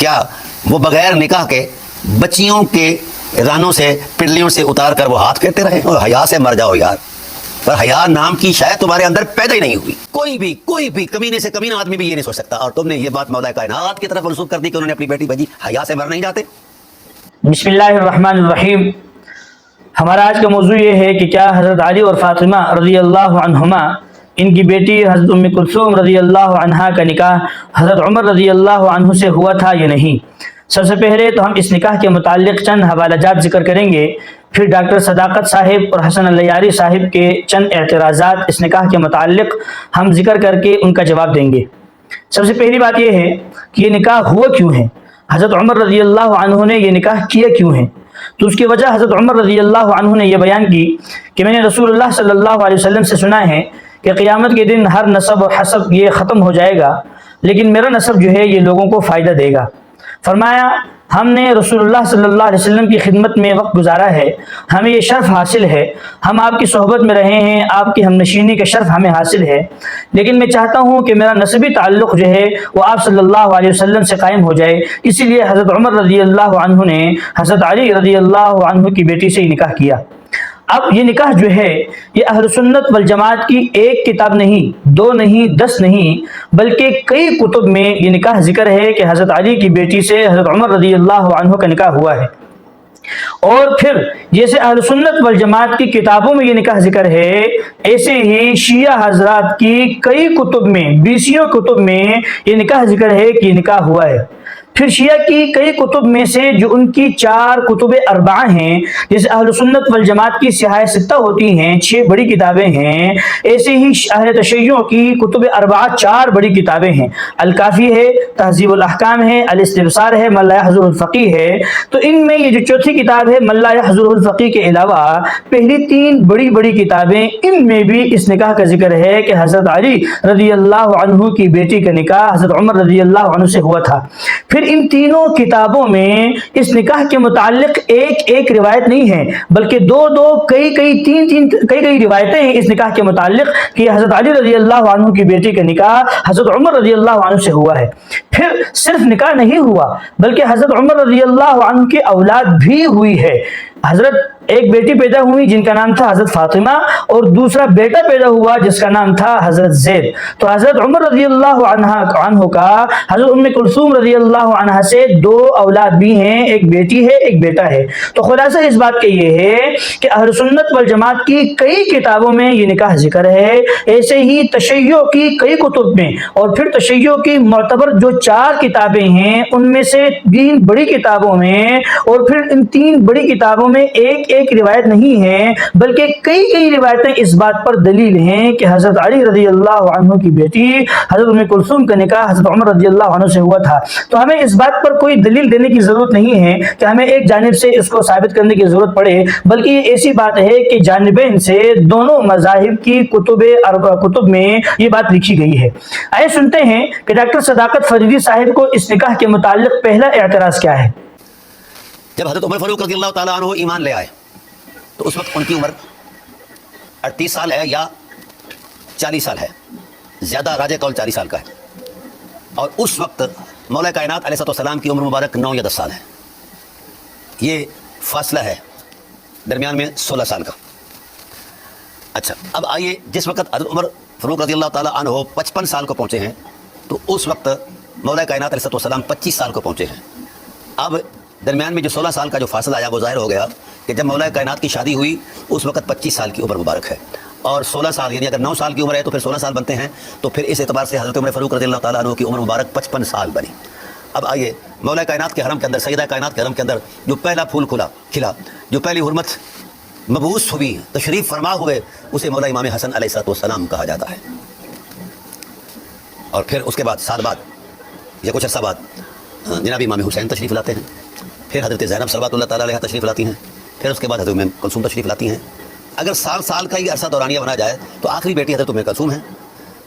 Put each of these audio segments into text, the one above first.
کیا وہ بغیر نکاح کے بچیوں کے رانوں سے پنڈلیوں سے اتار کر وہ ہاتھ پھیرتے رہے؟ اور حیا سے مر جاؤ یار۔ پر حیا نام کی شاید تمہارے اندر پیدا ہی نہیں ہوئی۔ کوئی بھی کوئی بھی، کمینے سے کمینہ آدمی بھی یہ نہیں سوچ سکتا۔ اور تم نے یہ بات مولا کائنات کی طرف منسوخ کر دی کہ انہوں نے اپنی بیٹی بھیجی حیا سے مر نہیں جاتے۔ بسم اللہ الرحمن الرحیم۔ ہمارا آج کا موضوع یہ ہے کہ کیا حضرت علی اور فاطمہ رضی اللہ عنہما ان کی بیٹی حضرت ام کلثوم رضی اللہ عنہا کا نکاح حضرت عمر رضی اللہ عنہ سے ہوا تھا یا نہیں؟ سب سے پہلے تو ہم اس نکاح کے متعلق چند حوالہ جات ذکر کریں گے۔ پھر ڈاکٹر صداقت صاحب اور حسن الیاری صاحب کے چند اعتراضات اس نکاح کے متعلق ہم ذکر کر کے ان کا جواب دیں گے۔ سب سے پہلی بات یہ ہے کہ یہ نکاح ہوا کیوں ہے؟ حضرت عمر رضی اللہ عنہ نے یہ نکاح کیا کیوں ہے؟ تو اس کی وجہ حضرت عمر رضی اللہ عنہ نے یہ بیان کی کہ میں نے رسول اللہ صلی اللہ علیہ وسلم سے سنا ہے کہ قیامت کے دن ہر نصب و حسب یہ ختم ہو جائے گا، لیکن میرا نصب جو ہے یہ لوگوں کو فائدہ دے گا۔ فرمایا، ہم نے رسول اللہ صلی اللہ علیہ وسلم کی خدمت میں وقت گزارا ہے، ہمیں یہ شرف حاصل ہے۔ ہم آپ کی صحبت میں رہے ہیں، آپ کی ہم نشینی کا شرف ہمیں حاصل ہے۔ لیکن میں چاہتا ہوں کہ میرا نسبی تعلق جو ہے وہ آپ صلی اللہ علیہ وسلم سے قائم ہو جائے۔ اسی لیے حضرت عمر رضی اللہ عنہ نے حضرت علی رضی اللہ عنہ کی بیٹی سے ہی نکاح کیا۔ اب یہ نکاح جو ہے، یہ اہل سنت والجماعت کی ایک کتاب نہیں، دو نہیں، دس نہیں، بلکہ کئی کتب میں یہ نکاح ذکر ہے کہ حضرت علی کی بیٹی سے حضرت عمر رضی اللہ عنہ کا نکاح ہوا ہے۔ اور پھر جیسے اہل سنت والجماعت کی کتابوں میں یہ نکاح ذکر ہے، ایسے ہی شیعہ حضرات کی کئی کتب میں، بیسیوں کتب میں یہ نکاح ذکر ہے کہ یہ نکاح ہوا ہے۔ پھر شیعہ کی کئی کتب میں سے جو ان کی چار کتب اربعہ ہیں، جیسے اہل سنت والجماعت کی سیاہ ستہ ہوتی ہیں، چھ بڑی کتابیں ہیں۔ ایسے ہی اہل تشیعوں کی کتب اربعہ چار بڑی کتابیں ہیں۔ الکافی ہے، تہذیب الاحکام ہے، الاستبصار ہے ملا حضور الفقی ہے۔ تو ان میں یہ جو چوتھی کتاب ہے ملا حضور الفقی کے علاوہ پہلی تین بڑی بڑی کتابیں ان میں بھی اس نکاح کا ذکر ہے کہ حضرت علی رضی اللہ عنہ کی بیٹی کا نکاح حضرت عمر رضی اللہ عنہ سے ہوا تھا۔ پھر ان تینوں کتابوں میں اس نکاح کے متعلق ایک ایک روایت نہیں ہے، بلکہ دو دو، کئی کئی تین تین، کئی کئی روایتیں ہیں اس نکاح کے متعلق کہ حضرت علی رضی اللہ عنہ کی بیٹی کا نکاح حضرت عمر رضی اللہ عنہ سے ہوا ہے۔ پھر صرف نکاح نہیں ہوا، بلکہ حضرت عمر رضی اللہ عنہ کی اولاد بھی ہوئی ہے۔ حضرت ایک بیٹی پیدا ہوئی جن کا نام تھا حضرت فاطمہ اور دوسرا بیٹا پیدا ہوا جس کا نام تھا حضرت زید۔ تو حضرت عمر رضی اللہ عنہ عنہ کا حضرت ام کلثوم رضی اللہ عنہ سے دو اولاد بھی ہیں، ایک بیٹی ہے، ایک بیٹا ہے۔ تو خلاصہ اس بات کا یہ ہے کہ اہل سنت والجماعت کی کئی کتابوں میں یہ نکاح ذکر ہے۔ ایسے ہی تشیع کی کئی کتب میں اور پھر تشیع کی معتبر جو چار کتابیں ہیں، ان میں سے تین بڑی کتابوں میں اور پھر ان تین بڑی کتابوں میں ایک ایک روایت نہیں ہے، بلکہ کئی کئی روایتیں اس بات پر دلیل ہیں کہ حضرت علی رضی اللہ عنہ کی بیٹی حضرت ام کلثوم کا نکاح حضرت عمر رضی اللہ عنہ سے ہوا تھا۔ تو ہمیں اس بات پر کوئی دلیل دینے کی ضرورت نہیں ہے کہ ہمیں ایک جانب سے اس کو ثابت کرنے کی ضرورت پڑے، بلکہ یہ ایسی بات ہے کہ جانبین سے دونوں مذاہب کی کتب کتب میں یہ بات لکھی گئی ہے۔ آئے سنتے ہیں کہ ڈاکٹر صداقت فریدی صاحب کو اس نکاح کے متعلق پہلا اعتراض کیا ہے۔ جب حضرت عمر فاروق رضی اللہ تعالیٰ عنہ ایمان لے آئے، تو اس وقت ان کی عمر اڑتیس سال ہے یا چالیس سال ہے؟ زیادہ راج قول چالیس سال کا ہے۔ اور اس وقت مولا کائنات علیہ السلام کی عمر مبارک نو یا دس سال ہے۔ یہ فاصلہ ہے درمیان میں سولہ سال کا۔ اچھا اب آئیے جس وقت حضرت عمر فاروق رضی اللہ تعالیٰ عنہ پچپن سال کو پہنچے ہیں، تو اس وقت مولا کائنات علیہ السلام پچیس سال کو پہنچے ہیں۔ اب درمیان میں جو سولہ سال کا جو فاصلہ آیا، وہ ظاہر ہو گیا کہ جب مولا کائنات کی شادی ہوئی، اس وقت پچیس سال کی عمر مبارک ہے۔ اور سولہ سال یعنی اگر نو سال کی عمر ہے تو پھر سولہ سال بنتے ہیں۔ تو پھر اس اعتبار سے حضرت عمر فاروق رضی اللہ تعالیٰ عنہ کی عمر مبارک پچپن سال بنی۔ اب آئیے مولا کائنات کے حرم کے اندر، سیدہ کائنات کے حرم کے اندر جو پہلا پھول کھلا کھلا، جو پہلی حرمت مبوس ہوئی، تشریف فرما ہوئے، اسے مولا امام حسن علیہ السلام کہا جاتا ہے۔ اور پھر اس کے بعد، سال بعد، یا کچھ عرصہ بعد، جناب امام حسین تشریف لاتے ہیں۔ پھر حضرت زینب صلوات اللہ تعالیٰ علیہ تشریف لاتی ہیں۔ پھر اس کے بعد حضرت ام کلثوم تشریف لاتی ہیں۔ اگر سال سال کا یہ عرصہ دورانیہ بنا جائے تو آخری بیٹی حضرت ام کلثوم ہے۔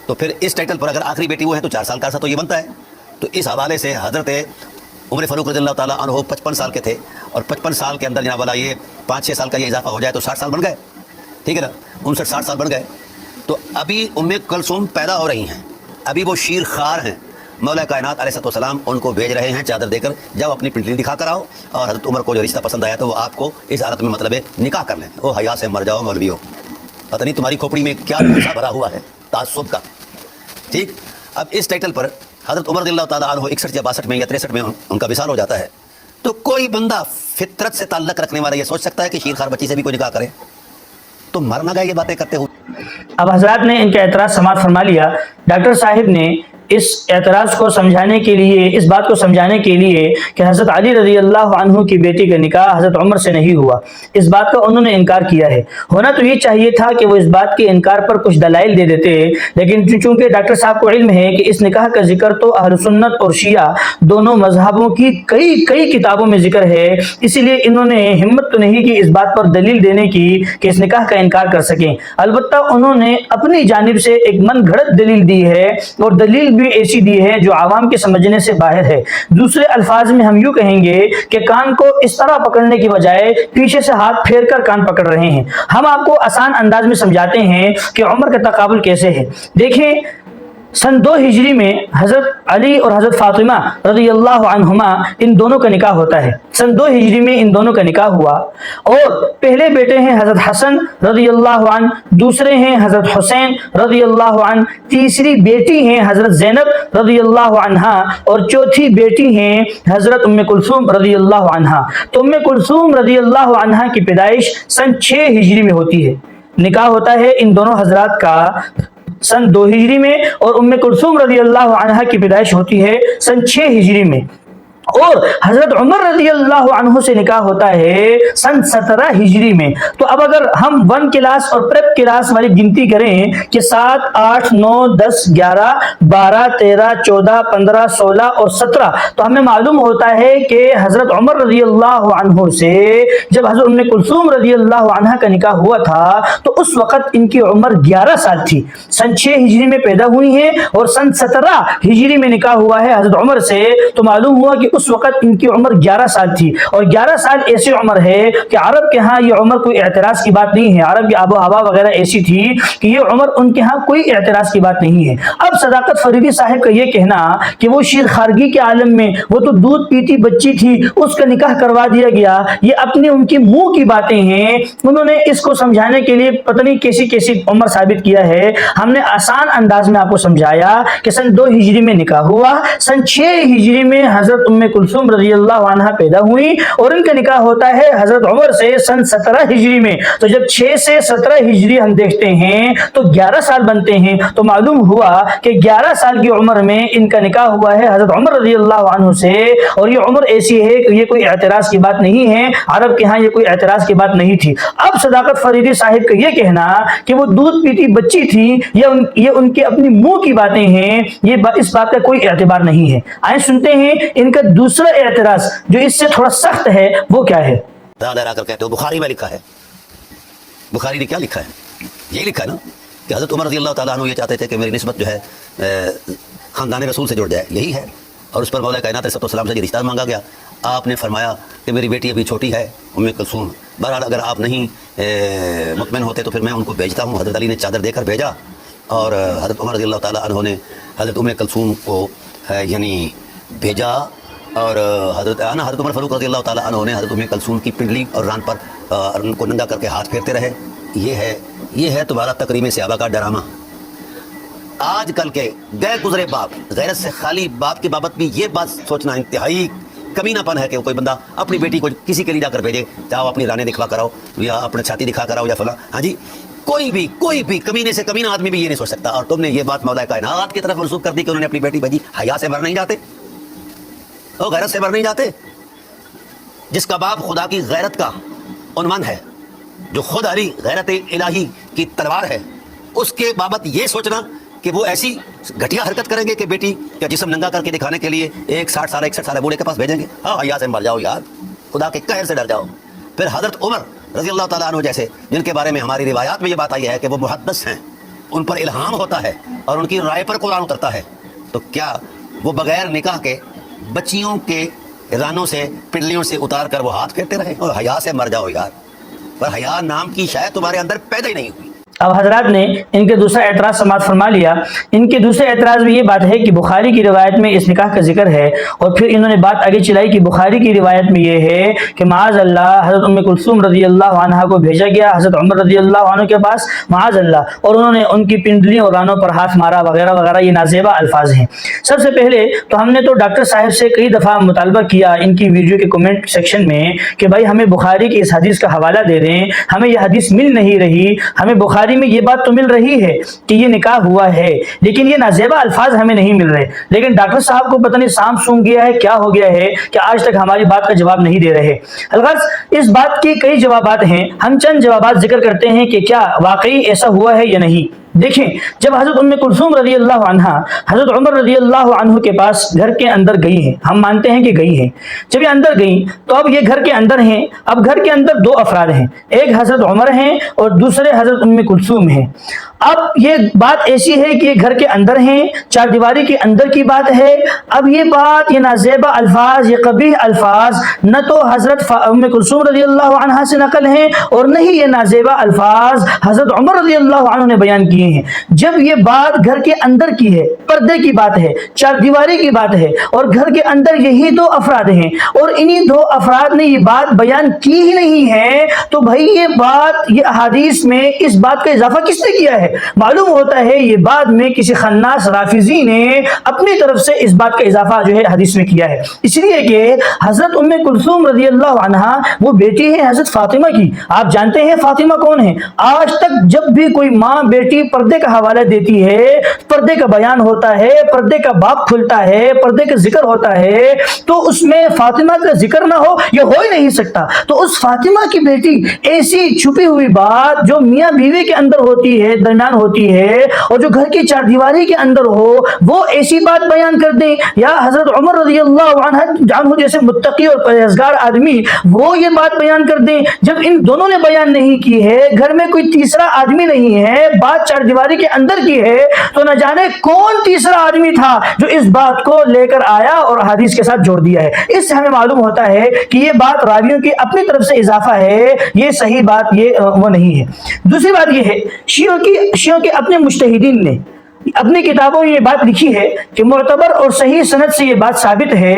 تو پھر اس ٹائٹل پر اگر آخری بیٹی وہ ہے تو چار سال کا عرصہ تو یہ بنتا ہے۔ تو اس حوالے سے حضرت عمر فاروق رضی اللہ تعالیٰ عنہ پچپن سال کے تھے اور پچپن سال کے اندر جناب والا یہ پانچ چھ سال کا یہ اضافہ ہو جائے تو ساٹھ سال بن گئے۔ ٹھیک ہے نا؟ انسٹھ ساٹھ سال بن گئے۔ تو ابھی ام کلثوم پیدا ہو رہی ہیں۔ ابھی وہ شیر خار ہیں۔ مولا کائنات علیہ السلام ان کو بھیج رہے ہیں چادر دے کر۔ جب اپنی پنٹلی دکھا کر آؤ اور حضرت عمر کو جو رشتہ پسند آیا تو وہ آپ کو اس حالت میں مطلب نکاح کر لیں۔ وہ حیا سے مر جاؤ مولوی ہو پتہ نہیں تمہاری کھوپڑی میں کیا پیسہ بھرا ہوا ہے۔ تعصب کا۔ ٹھیک۔ اب اس ٹائٹل پر حضرت عمر رضی اللہ تعالیٰ عنہ اکسٹھ یا باسٹھ میں یا تریسٹھ میں ان کا وصال ہو جاتا ہے۔ تو کوئی بندہ فطرت سے تعلق رکھنے والا یہ سوچ سکتا ہے کہ شیر خار بچی سے بھی کوئی نکاح کرے۔ تو مرنا گئے یہ باتیں کرتے ہوئے۔ اب حضرات نے ان کا اعتراض سماعت فرما لیا۔ ڈاکٹر صاحب نے اس اعتراض کو سمجھانے کے لیے، اس بات کو سمجھانے کے لیے کہ حضرت علی رضی اللہ عنہ کی بیٹی کا نکاح حضرت عمر سے نہیں ہوا۔ اس بات کا انہوں نے انکار کیا ہے۔ ہونا تو یہ چاہیے تھا کہ وہ اس بات کے انکار پر کچھ دلائل دے دیتے، لیکن چونکہ ڈاکٹر صاحب کو علم ہے کہ اس نکاح کا ذکر تو اہل سنت اور شیعہ دونوں مذہبوں کی کئی کئی کتابوں میں ذکر ہے، اسی لیے انہوں نے ہمت تو نہیں کی اس بات پر دلیل دینے کی کہ اس نکاح کا انکار کر سکیں۔ البتہ انہوں نے اپنی جانب سے ایک من گھڑت دلیل دی ہے اور دلیل بھی بھی ایسی دی ہے جو عوام کے سمجھنے سے باہر ہے۔ دوسرے الفاظ میں ہم یوں کہیں گے کہ کان کو اس طرح پکڑنے کی بجائے پیچھے سے ہاتھ پھیر کر کان پکڑ رہے ہیں۔ ہم آپ کو آسان انداز میں سمجھاتے ہیں کہ عمر کا تقابل کیسے ہے۔ دیکھیں سن دو ہجری میں حضرت علی اور حضرت فاطمہ رضی اللہ عنہما ان دونوں کا نکاح ہوتا ہے۔ سن دو ہجری میں ان دونوں کا نکاح ہوا۔ اور پہلے بیٹے ہیں حضرت حسن رضی اللہ عنہ، دوسرے ہیں حضرت حسین رضی اللہ عنہ، تیسری بیٹی ہیں حضرت زینب رضی اللہ عنہ، اور چوتھی بیٹی ہیں حضرت ام کلثوم رضی اللہ عنہا تو ام کلثوم رضی اللہ عنہا کی پیدائش سن چھ ہجری میں ہوتی ہے۔ نکاح ہوتا ہے ان دونوں حضرات کا۔ سن دو ہجری میں اور ام کلثوم رضی اللہ عنہ کی پیدائش ہوتی ہے سن چھ ہجری میں۔ اور حضرت عمر رضی اللہ عنہ سے نکاح ہوتا ہے سن سترہ ہجری میں۔ تو اب اگر ہم ون کلاس اور پرپ کلاس والی گنتی کریں کہ سات، آٹھ، نو، دس، گیارہ، بارہ، تیرہ، چودہ، پندرہ، سولہ اور سترہ۔ تو ہمیں معلوم ہوتا ہے کہ حضرت عمر رضی اللہ عنہ سے جب حضرت ام کلثوم رضی اللہ عنہ کا نکاح ہوا تھا، تو اس وقت ان کی عمر گیارہ سال تھی۔ سن چھ ہجری میں پیدا ہوئی ہیں اور سن سترہ ہجری میں نکاح ہوا ہے حضرت عمر سے۔ تو معلوم ہوا کہ اس وقت ان کی عمر گیارہ سال تھی۔ اور گیارہ سال ایسی عمر ہے کہ عرب کے ہاں یہ عمر کوئی اعتراض کی بات نہیں ہے۔ عرب کی آب و ہوا وغیرہ ایسی تھی کہ یہ عمر ان کے ہاں کوئی اعتراض کی بات نہیں ہے۔ اب صداقت فریدی صاحب کا یہ کہنا کہ وہ شیر خارگی کے عالم میں وہ تو دودھ پیتی بچی تھی، اس کا نکاح کروا دیا گیا۔ یہ اپنے ان کی منہ کی باتیں ہیں۔ انہوں نے اس کو سمجھانے کے لیے پتہ نہیں کیسی کیسی عمر ثابت کیا ہے۔ ہم نے آسان انداز میں آپ کو سمجھایا کہ سن دو ہجری میں نکاح ہوا، سن چھ ہجری میں حضرت ام ام کلثوم رضی اللہ عنہ پیدا ہوئی اور ان کا نکاح ہوتا ہے حضرت عمر سے سن سترہ ہجری میں۔ تو جب چھ سے سترہ ہجری ہم دیکھتے ہیں تو گیارہ سال بنتے ہیں۔ تو معلوم ہوا کہ گیارہ سال کی عمر میں ان کا نکاح ہوا ہے حضرت عمر رضی اللہ عنہ سے۔ اور یہ عمر ایسی ہے کہ یہ کوئی اعتراض کی بات نہیں ہے۔ عرب کے ہاں یہ کوئی اعتراض کی بات نہیں تھی۔ اب صداقت فریدی صاحب کا یہ کہنا کہ وہ دودھ پیتی بچی تھی یہ ان, یہ ان کے اپنی منہ کی باتیں ہیں یہ با, اس بات کا کوئی اعتبار نہیں ہے۔ آئیں سنتے ہیں ان کا دوسرا اعتراض جو اس سے تھوڑا سخت ہے، وہ کیا ہے؟ دادا را کر کہتے ہو، بخاری میں لکھا ہے۔ بخاری نے کیا لکھا ہے؟ یہ لکھا ہے نا کہ حضرت عمر رضی اللہ تعالیٰ عنہ یہ چاہتے تھے کہ میری نسبت جو ہے خاندان رسول سے جڑ جائے، یہی ہے۔ اور اس پر مولا کائنات صلی السلام سے یہ رشتہ مانگا گیا۔ آپ نے فرمایا کہ میری بیٹی ابھی چھوٹی ہے ام کلثوم بہرحال اگر آپ نہیں مطمئن ہوتے تو پھر میں ان کو بھیجتا ہوں۔ حضرت علی نے چادر دے کر بھیجا۔ اور حضرت عمر رضی اللہ تعالیٰ عنہ نے حضرت ام کلثوم کو یعنی بھیجا۔ اور حضرت انا حضرت عمر فاروق رضی اللہ تعالیٰ عنہ نے حضرت عمر کلثوم کی پنڈلی اور ران پر ان کو ننگا کر کے ہاتھ پھیرتے رہے۔ یہ ہے یہ ہے تمہارا تقریم سیابہ کا ڈرامہ۔ آج کل کے گئے گزرے باپ، غیرت سے خالی باپ کی بابت بھی یہ بات سوچنا انتہائی کمینہ پن ہے کہ کوئی بندہ اپنی بیٹی کو کسی کے لیے جا کر بھیجے چاہو اپنی رانے دکھوا کراؤ، یا اپنا چھاتی دکھا کراؤ یا فلاں۔ ہاں جی کوئی بھی کوئی بھی کمینے سے کمینہ آدمی بھی یہ نہیں سوچ سکتا۔ اور تم نے یہ بات مولا کائنات کی طرف منسوخ کر دی کہ انہوں نے اپنی بیٹی بھیجی، حیا سے مر نہیں جاتے۔ وہ غیرت سے مر نہیں جاتے۔ جس کا باپ خدا کی غیرت کا عنوان ہے، جو خود علی غیرت الہی کی تلوار ہے، اس کے بابت یہ سوچنا کہ وہ ایسی گھٹیا حرکت کریں گے کہ بیٹی کیا جسم ننگا کر کے دکھانے کے لیے ایک ساٹھ سالہ اکسٹھ سالہ بوڑھے کے پاس بھیجیں گے۔ ہاں یا سے مر جاؤ یار۔ خدا کے قہر سے ڈر جاؤ۔ پھر حضرت عمر رضی اللہ تعالیٰ عنہ جیسے، جن کے بارے میں ہماری روایات میں یہ بات آئی ہے کہ وہ محدث ہیں، ان پر الہام ہوتا ہے اور ان کی رائے پر قرآن اترتا ہے۔ تو کیا وہ بغیر نکاح کے بچیوں کے رانوں سے پڈلیوں سے اتار کر وہ ہاتھ پھیرتے رہے اور حیا سے مر جاؤ یار۔ پر حیا نام کی شاید تمہارے اندر پیدا ہی نہیں ہوئی۔ اب حضرات نے ان کے دوسرا اعتراض سماعت فرما لیا۔ ان کے دوسرے اعتراض میں یہ بات ہے کہ بخاری کی روایت میں اس نکاح کا ذکر ہے اور پھر انہوں نے بات آگے چلائی کہ بخاری کی روایت میں یہ ہے کہ معاذ اللہ حضرت ام کلثوم رضی اللہ عنہ کو بھیجا گیا، حضرت عمر رضی اللہ عنہ کے پاس معاذ اللہ اور انہوں نے ان کی پنڈلیوں اور رانوں پر ہاتھ مارا، وغیرہ وغیرہ، یہ نازیبہ الفاظ ہیں۔ سب سے پہلے تو ہم نے تو ڈاکٹر صاحب سے کئی دفعہ مطالبہ کیا ان کی ویڈیو کے کومنٹ سیکشن میں کہ بھائی ہمیں بخاری کی اس حدیث کا حوالہ دے دیں، ہمیں یہ حدیث مل نہیں رہی، ہمیں بخاری بخاری میں یہ بات تو مل رہی ہے کہ یہ نکاح ہوا ہے، لیکن یہ نازیبہ الفاظ ہمیں نہیں مل رہے۔ لیکن ڈاکٹر صاحب کو پتہ نہیں سام سونگ گیا ہے، کیا ہو گیا ہے کہ آج تک ہماری بات کا جواب نہیں دے رہے۔ الغرض اس بات کے کئی جوابات ہیں۔ ہم چند جوابات ذکر کرتے ہیں کہ کیا واقعی ایسا ہوا ہے یا نہیں۔ دیکھیں، جب حضرت ام کلثوم رضی اللہ عنہ حضرت عمر رضی اللہ عنہ کے پاس گھر کے اندر گئی ہیں۔ ہم مانتے ہیں کہ گئی ہیں۔ جب یہ اندر گئیں، تو اب یہ گھر کے اندر ہیں۔ اب گھر کے اندر دو افراد ہیں۔ ایک حضرت عمر ہیں اور دوسرے حضرت ام کلثوم ہیں۔ اب یہ بات ایسی ہے کہ یہ گھر کے اندر ہیں، چار دیواری کے اندر کی بات ہے۔ اب یہ بات، یہ نازیبہ الفاظ، یہ قبیح الفاظ، نہ تو حضرت ام کلثوم رضی اللہ عنہ سے نقل ہیں اور نہ ہی یہ نازیبہ الفاظ حضرت عمر رضی اللہ عنہ نے بیان کیے ہیں۔ جب یہ بات گھر کے اندر کی ہے، پردے کی بات ہے، چار دیواری کی بات ہے اور گھر کے اندر یہی دو افراد ہیں اور انہی دو افراد نے یہ بات بیان کی ہی نہیں ہے، تو بھائی یہ بات، یہ احادیث میں اس بات کا اضافہ کس نے کیا ہے؟ معلوم ہوتا ہے یہ بعد میں کسی خناس رافضی نے اپنی طرف سے اس بات کا اضافہ جو ہے حدیث میں کیا ہے۔ اس لیے کہ حضرت ام کلثوم رضی اللہ عنہ وہ بیٹی ہے حضرت فاطمہ کی۔ آپ جانتے ہیں فاطمہ کون ہے؟ آج تک جب بھی کوئی ماں بیٹی پردے کا حوالہ دیتی ہے، پردے کا بیان ہوتا ہے، پردے کا باپ کھلتا ہے، پردے کا ذکر ہوتا ہے، تو اس میں فاطمہ کا ذکر نہ ہو یہ ہو ہی نہیں سکتا۔ تو اس فاطمہ کی بیٹی ایسی چھپی ہوئی بات جو میاں بیوی کے اندر ہوتی ہے درنا خاندان ہوتی ہے اور جو گھر کی چار دیواری کے اندر ہو، وہ ایسی بات بیان کر دیں۔ یا حضرت عمر رضی اللہ عنہ، جان ہو، جیسے متقی اور پرہیزگار آدمی، وہ یہ بات بیان کر دیں۔ جب ان دونوں نے بیان نہیں کی ہے، گھر میں کوئی تیسرا آدمی نہیں ہے، بات چار دیواری کے اندر کی ہے، تو نہ جانے کون تیسرا آدمی تھا جو اس بات کو لے کر آیا اور حدیث کے ساتھ جوڑ دیا ہے۔ اس سے ہمیں معلوم ہوتا ہے کہ یہ بات راویوں کی اپنی طرف سے اضافہ ہے، یہ صحیح بات یہ، وہ نہیں ہے۔ دوسری بات یہ ہے، شیعوں کی شیعوں کے اپنے مشتحدین نے اپنی کتابوں میں یہ بات لکھی ہے کہ معتبر اور صحیح سند سے یہ بات ثابت ہے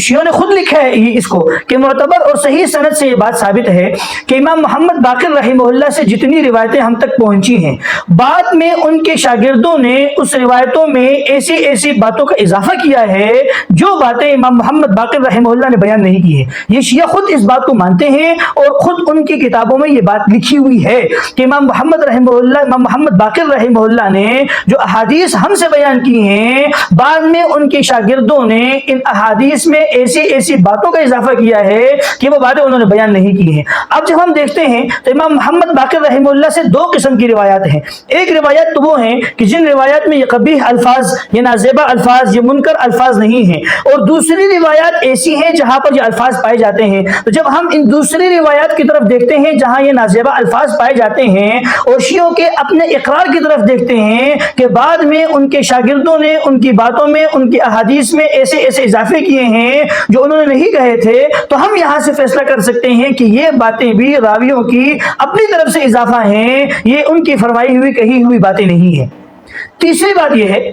شیعوں نے خود لکھا ہے اس کو کہ معتبر اور صحیح صنعت سے یہ بات ثابت ہے کہ امام محمد باقر رحمہ اللہ سے جتنی روایتیں ہم تک پہنچی ہیں، بعد میں ان کے شاگردوں نے اس روایتوں میں ایسی ایسی باتوں کا اضافہ کیا ہے جو باتیں امام محمد باقر رحمہ اللہ نے بیان نہیں کی ہے یہ شیعہ خود اس بات کو مانتے ہیں اور خود ان کی کتابوں میں یہ بات لکھی ہوئی ہے کہ امام محمد رحمہ اللہ، امام محمد باقر رحمہ اللہ نے جو احادیث ہم سے بیان کی ہیں، بعد میں ان کے شاگردوں نے ان احادیث میں ایسی ایسی باتوں کا اضافہ کیا ہے کہ وہ باتیں انہوں نے بیان نہیں کی ہیں۔ اب جب ہم دیکھتے ہیں تو امام محمد باقر رحم اللہ سے دو قسم کی روایات ہیں۔ ایک روایت تو وہ ہیں کہ جن روایات میں یہ قبی الفاظ، یہ نازیبہ الفاظ، یہ منکر الفاظ نہیں ہیں۔ اور دوسری روایات ایسی ہیں جہاں پر یہ الفاظ پائے جاتے ہیں۔ تو جب ہم ان دوسری روایات کی طرف دیکھتے ہیں جہاں یہ نازیبہ الفاظ پائے جاتے ہیں اور شیعوں کے اپنے اقرار کی طرف دیکھتے ہیں کہ بعد میں ان کے شاگردوں نے ان کی باتوں میں، ان کی احادیث میں ایسے ایسے اضافے کیے ہیں ہیں جو انہوں نے نہیں کہے تھے، تو ہم یہاں سے فیصلہ کر سکتے ہیں کہ یہ باتیں بھی راویوں کی اپنی طرف سے اضافہ ہیں، یہ ان کی فرمائی ہوئی، کہی ہوئی باتیں نہیں ہیں۔ تیسری بات یہ ہے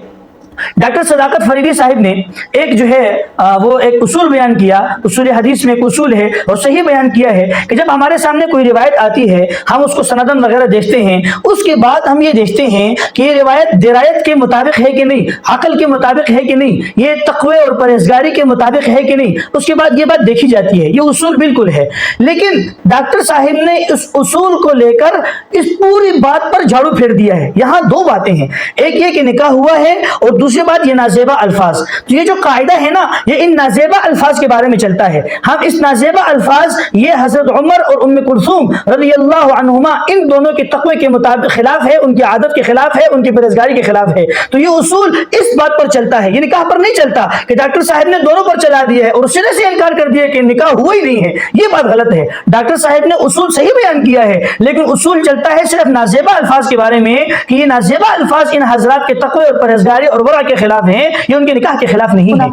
ڈاکٹر صداقت فریدی صاحب نے ایک جو ہے وہ ایک اصول بیان کیا، اصول حدیث میں ایک اصول ہے اور صحیح بیان کیا ہے کہ جب ہمارے سامنے کوئی روایت آتی ہے، ہم اس کو سندن وغیرہ دیکھتے ہیں، اس کے بعد ہم یہ دیکھتے ہیں کہ یہ روایت درایت کے مطابق ہے کہ نہیں، عقل کے مطابق ہے کہ نہیں، یہ تقوی اور پرہیزگاری کے مطابق ہے کہ نہیں، اس کے بعد یہ بات دیکھی جاتی ہے، یہ اصول بالکل ہے۔ لیکن ڈاکٹر صاحب نے اس اصول کو لے کر اس پوری بات پر جھاڑو پھیر دیا ہے۔ یہاں دو باتیں ہیں۔ ایک یہ کہ نکاح ہوا ہے اور دوسرا دوسری بات یہ نازیبہ الفاظ۔ تو یہ جو قاعدہ ہے نا، یہ ان نازیبہ الفاظ کے بارے میں چلتا ہے۔ ہم اس نازیبہ الفاظ، یہ حضرت عمر اور ام کلثوم رضی اللہ عنہما، ان دونوں کے تقوی کے مطابق خلاف ہے، ان کی عادت کے خلاف ہے، ان کی برزگاری کے خلاف ہے۔ تو یہ اصول اس بات پر چلتا ہے، یہ نکاح پر نہیں چلتا کہ ڈاکٹر صاحب نے دونوں پر چلا دیا ہے اور سرے سے انکار کر دیا کہ نکاح ہوا ہی نہیں ہے۔ یہ بات غلط ہے۔ ڈاکٹر صاحب نے اصول صحیح بیان کیا ہے، لیکن اصول چلتا ہے صرف نازیبہ الفاظ کے بارے میں کہ یہ نازیبہ الفاظ ان حضرات کے تقوی اور پرہزگاری اور ورع کے خلاف ہیں یہ ان کے نکاح کے خلاف نہیں ہے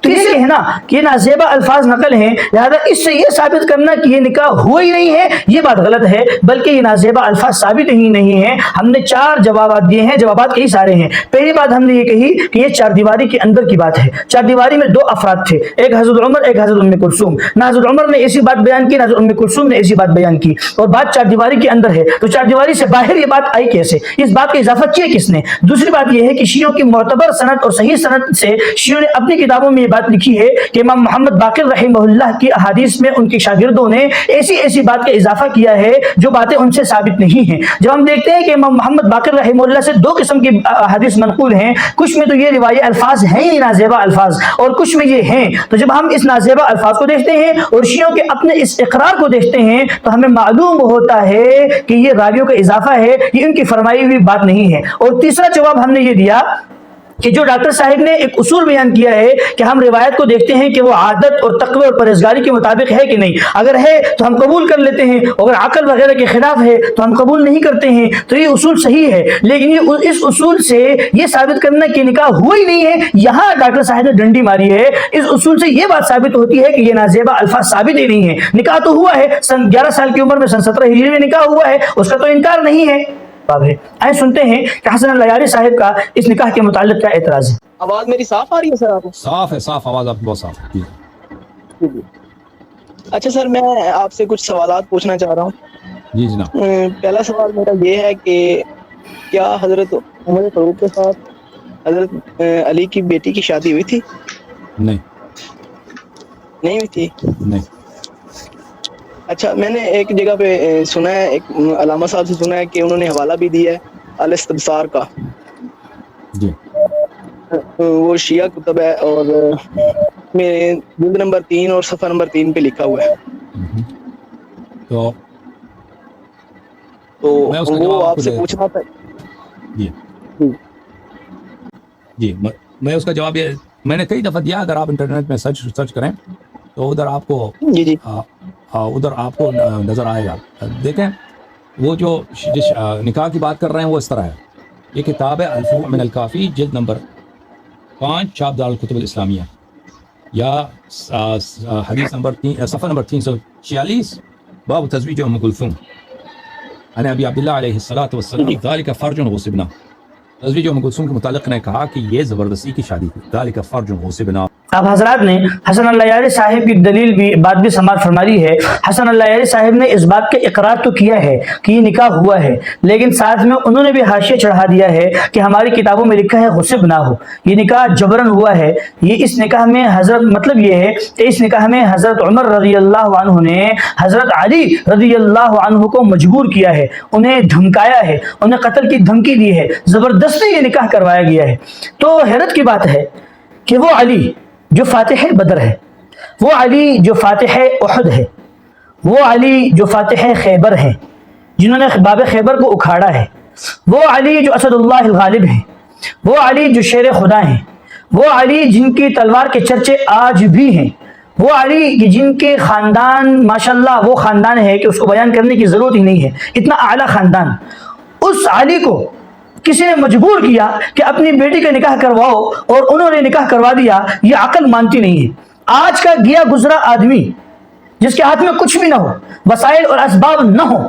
تو یہ کہنا کہ یہ نازیبہ الفاظ نقل ہیں لہذا اس سے یہ ثابت کرنا کہ یہ نکاح ہوا ہی نہیں ہے یہ بات غلط ہے بلکہ یہ نازیبہ الفاظ ثابت ہی نہیں ہیں۔ ہم نے چار جوابات دیے ہیں جوابات کئی سارے ہیں۔ پہلی بات ہم نے یہ کہی کہ یہ چار دیواری کے اندر کی بات ہے۔ چار دیواری میں دو افراد تھے ایک حضرت عمر ایک حضرت ام کلثوم۔ نہ حضرت عمر نے ایسی بات بیان کی نہ حضرت ام کلثوم نے ایسی بات بیان کی۔ اور بات چار دیواری کے اندر ہے۔ تو چار دیواری سے باہر یہ بات آئی کیسے؟ اس بات کا اضافہ کیا کس نے؟ دوسری بات یہ ہے کہ شیعوں کی معتبر صنعت اور صحیح صنعت سے شیعوں نے اپنی کتابوں میں یہ بات لکھی ہے کہ امام محمد باقر رحمہ اللہ کی احادیث میں ان کے شاگردوں نے ایسی ایسی بات کا اضافہ کیا ہے جو باتیں ان سے ثابت نہیں ہیں۔ جب ہم دیکھتے ہیں کہ امام محمد باقر رحمہ اللہ سے دو قسم کی احادیث منقول ہیں، کچھ میں تو یہ روایت الفاظ ہیں ہی نازیبہ الفاظ اور کچھ میں یہ ہیں۔ تو جب ہم اس نازیبہ الفاظ کو دیکھتے ہیں اور شیعوں کے اپنے اس اقرار کو دیکھتے ہیں، تو ہمیں معلوم ہوتا ہے کہ یہ راویوں کا اضافہ ہے، یہ ان کی فرمائی ہوئی بات نہیں ہے۔ اور تیسرا جواب ہم نے یہ دیا کہ جو ڈاکٹر صاحب نے ایک اصول بیان کیا ہے کہ ہم روایت کو دیکھتے ہیں کہ وہ عادت اور تقوی اور پرہیزگاری کے مطابق ہے کہ نہیں۔ اگر ہے تو ہم قبول کر لیتے ہیں، اگر عقل وغیرہ کے خلاف ہے تو ہم قبول نہیں کرتے ہیں۔ تو یہ اصول صحیح ہے، لیکن یہ اس اصول سے یہ ثابت کرنا کہ نکاح ہوا ہی نہیں ہے۔ یہاں ڈاکٹر صاحب نے ڈنڈی ماری ہے۔ اس اصول سے یہ بات ثابت ہوتی ہے کہ یہ نازیبہ الفاظ ثابت ہی نہیں ہے۔ نکاح تو ہوا ہے، سن گیارہ سال کی عمر میں، سن سترہ ہجری میں نکاح ہوا ہے، اس کا تو انکار نہیں ہے۔ باب ہے۔ آئے سنتے ہیں کہ حسن اللہ صاحب کا اس نکاح کے متعلق کیا اعتراض ہے۔ آواز میری صاف آ رہی ہے سر آپ کو؟ صاف ہے صاف آواز آپ کی بہت صاف۔ ہے جی۔ اچھا سر میں آپ سے کچھ سوالات پوچھنا چاہ رہا ہوں۔ جی جناب۔ پہلا سوال میرا یہ ہے کہ کیا حضرت عمر فاروق کے ساتھ حضرت علی کی بیٹی کی شادی ہوئی تھی؟ نہیں۔ نہیں ہوئی تھی؟ نہیں۔ اچھا میں نے ایک جگہ پہ سنا ہے ایک علامہ صاحب سے سنا ہے کہ انہوں نے حوالہ بھی دیا ہے الاستبصار کا۔ جی۔ وہ شیعہ کتب ہے اور میں جلد نمبر تین اور صفحہ نمبر تین پہ لکھا ہوا ہے۔ تو تو وہ آپ سے پوچھنا تھا۔ جی۔ جی۔ جی میں- اس کا جواب یہ میں نے کئی دفعہ دیا اگر آپ انٹرنیٹ میں سرچ سرچ کریں تو ادھر آپ کو جی جی۔ ادھر آپ کو نظر آئے گا۔ دیکھیں، وہ جو جس نکاح کی بات کر رہے ہیں، وہ اس طرح ہے۔ یہ کتاب ہے الفروع من الکافی، جلد نمبر پانچ شاب دار الکتب الاسلامیہ۔ یا حدیث نمبر تین صفحہ نمبر تین سو چھیالیس، باب تزویج ام کلثوم۔ عن ابی عبداللہ علیہ الصلوۃ والسلام، ذالک فرج غصبنا۔ تزویج ام کلثوم کے متعلق نے کہا کہ یہ زبردستی کی شادی تھی۔ ذالک فرج غصبنا۔ اب حضرات نے حسن اللہ یاری صاحب کی دلیل بھی بات بھی سماعت فرما لی ہے۔ حسن اللہ یاری صاحب نے اس بات کا اقرار تو کیا ہے کہ یہ نکاح ہوا ہے، لیکن ساتھ میں انہوں نے بھی حاشیہ چڑھا دیا ہے کہ ہماری کتابوں میں لکھا ہے غصب نہ ہو۔ یہ نکاح جبرن ہوا ہے۔ یہ اس نکاح میں حضرت مطلب یہ ہے کہ اس نکاح میں حضرت عمر رضی اللہ عنہ نے حضرت علی رضی اللہ عنہ کو مجبور کیا ہے، انہیں دھمکایا ہے، انہیں قتل کی دھمکی دی ہے۔ زبردستی یہ نکاح کروایا گیا ہے۔ تو حیرت کی بات ہے کہ وہ علی جو فاتح بدر ہے، وہ علی جو فاتح احد ہے، وہ علی جو فاتح خیبر ہے، جنہوں نے باب خیبر کو اکھاڑا ہے، وہ علی جو اسد اللہ الغالب ہے وہ علی جو شیر خدا ہیں، وہ علی جن کی تلوار کے چرچے آج بھی ہیں، وہ علی جن کے خاندان، ماشاءاللہ وہ خاندان ہے کہ اس کو بیان کرنے کی ضرورت ہی نہیں ہے، اتنا اعلیٰ خاندان۔ اس علی کو کسی نے مجبور کیا کہ اپنی بیٹی کا نکاح کرواؤ اور انہوں نے نکاح کروا دیا، یہ عقل مانتی نہیں ہے۔ آج کا گیا گزرا آدمی، جس کے ہاتھ میں کچھ بھی نہ ہو، وسائل اور اسباب نہ ہو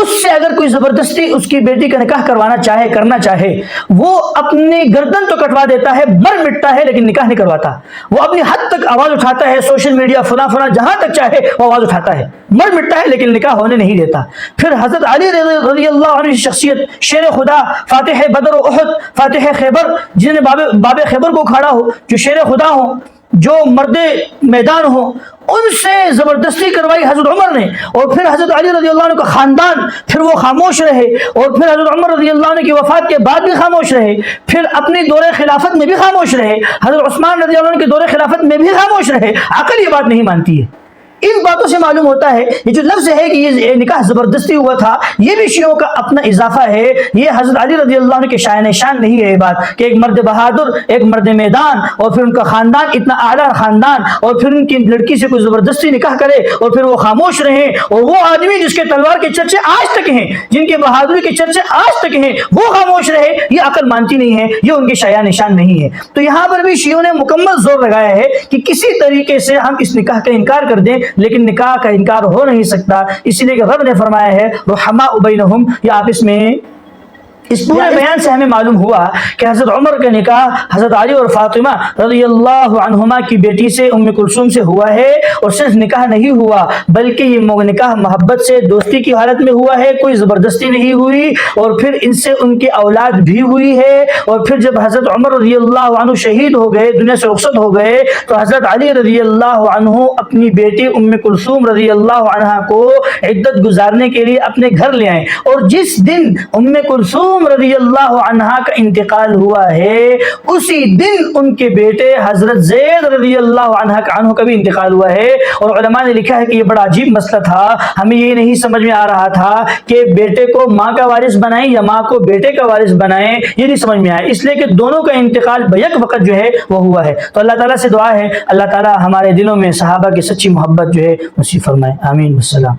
اس سے اگر کوئی زبردستی اس کی بیٹی کا نکاح کروانا چاہے، کرنا چاہے، وہ اپنی گردن تو کٹوا دیتا ہے، مر مٹتا ہے، لیکن نکاح نہیں کرواتا۔ وہ اپنی حد تک آواز اٹھاتا ہے، سوشل میڈیا، فلاں فلاں، جہاں تک چاہے، وہ آواز اٹھاتا ہے۔ مر مٹتا ہے، لیکن نکاح ہونے نہیں دیتا۔ پھر حضرت علی رضی اللہ عنہ کی شخصیت، شیر خدا، فاتح بدر و احد، فاتح خیبر جنہوں نے باب باب خیبر کو کھاڑا ہو، جو شیر خدا ہو جو مرد میدان ہوں، ان سے زبردستی کروائی حضرت عمر نے۔ اور پھر حضرت علی رضی اللہ عنہ کا خاندان، پھر وہ خاموش رہے۔ اور پھر حضرت عمر رضی اللہ عنہ کی وفات کے بعد بھی خاموش رہے۔ پھر اپنی دور خلافت میں بھی خاموش رہے۔ حضرت عثمان رضی اللہ عنہ کے دور خلافت میں بھی خاموش رہے۔ عقل یہ بات نہیں مانتی ہے۔ ان باتوں سے معلوم ہوتا ہے یہ جو لفظ ہے کہ یہ نکاح زبردستی ہوا تھا، یہ بھی شیعوں کا اپنا اضافہ ہے۔ یہ حضرت علی رضی اللہ عنہ کے شائن شان نہیں ہے یہ بات کہ ایک مرد بہادر، ایک مرد میدان اور پھر ان کا خاندان اتنا اعلیٰ خاندان اور پھر ان کی لڑکی سے کوئی زبردستی نکاح کرے اور پھر وہ خاموش رہیں اور وہ آدمی جس کے تلوار کے چرچے آج تک ہیں، جن کے بہادری کے چرچے آج تک ہیں، وہ خاموش رہے، یہ عقل مانتی نہیں ہے، یہ ان کے شایا نشان نہیں ہے۔ تو یہاں پر بھی شیعوں نے مکمل زور لگایا ہے کہ کسی طریقے سے ہم اس نکاح کا انکار کر دیں۔ لیکن نکاح کا انکار ہو نہیں سکتا، اسی لیے کہ رب نے فرمایا ہے رحما بینہم یا آپ اس میں اس پورے بیان سے ہمیں معلوم ہوا کہ حضرت عمر کا نکاح حضرت علی اور فاطمہ رضی اللہ عنہما کی بیٹی سے ام کلثوم سے ہوا ہے اور صرف نکاح نہیں ہوا بلکہ یہ نکاح محبت سے دوستی کی حالت میں ہوا ہے کوئی زبردستی نہیں ہوئی اور پھر ان سے ان کی اولاد بھی ہوئی ہے اور پھر جب حضرت عمر رضی اللہ عنہ شہید ہو گئے دنیا سے رخصت ہو گئے تو حضرت علی رضی اللہ عنہ اپنی بیٹی ام کلثوم رضی اللہ عنہ کو عدت گزارنے کے لیے اپنے گھر لے آئے۔ اور جس دن ام کلثوم رضی اللہ عنہ کا انتقال ہوا ہے۔ اسی دن ان کے بیٹے حضرت زید رضی اللہ عنہ کا عنہ کا بھی انتقال ہوا ہے۔ اور علماء نے لکھا ہے کہ یہ بڑا عجیب مسئلہ تھا۔ ہمیں یہ نہیں سمجھ میں آ رہا تھا کہ بیٹے کو ماں کا وارث بنائیں یا ماں کو بیٹے کا وارث بنائیں۔ یہ نہیں سمجھ میں آیا۔ اس لیے کہ دونوں کا انتقال بیک وقت جو ہے وہ ہوا ہے۔ تو اللہ تعالیٰ سے دعا ہے۔ اللہ تعالیٰ ہمارے دلوں میں صحابہ کی سچی محبت جو ہے نصیب فرمائے۔ آمین۔ السلام